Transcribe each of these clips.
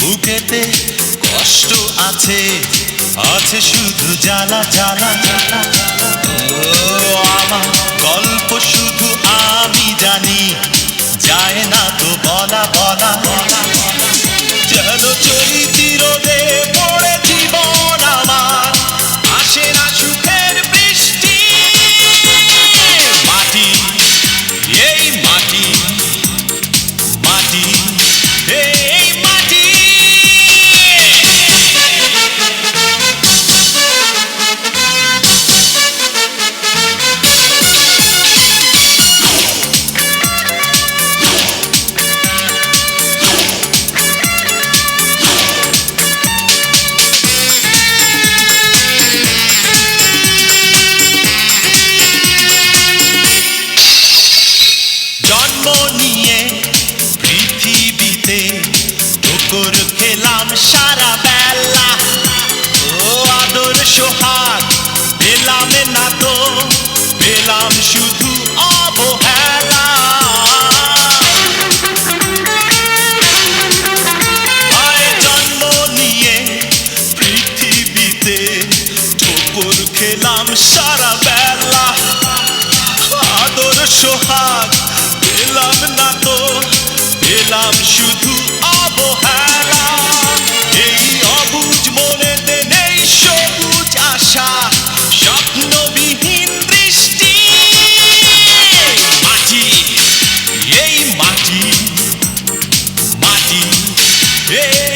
বুকেতে কষ্ট আছে আছে শুধু জ্বালা জ্বালা জ্বালা জ্বালা। যেন চৈতি রোদে জন্ম নিয়ে পৃথিবীতে ঠোকর খেলাম সারা বেলা। ও আদর সোহাগ, পেলাম না তো পেলাম শুধু অবহেলা। জন্ম নিয়ে পৃথিবীতে ঠোকর খেলাম সারা বেলা। আদর সোহাগ পেলাম না তো, পেলাম শুধু অবহেলা। এই অবুজ মনেতে নেই সবুজ আশা, স্বপ্নবিহীন দৃষ্টি। মাটি, এই মাটি মাটি এই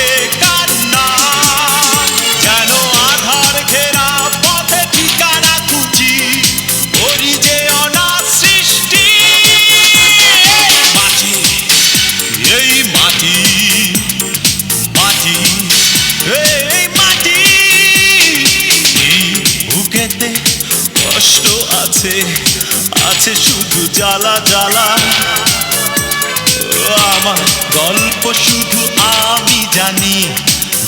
আছে শুধু জ্বালা জ্বালা। আমার গল্প শুধু আমি জানি,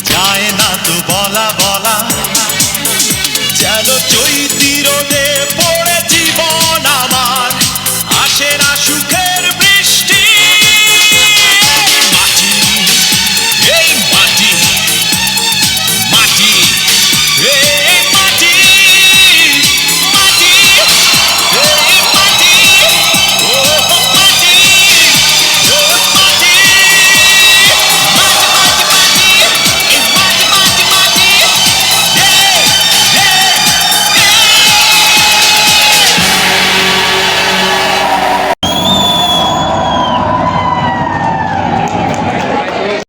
যায় না তো বলা বলা। যেন চৈতির পড়ে জীবন।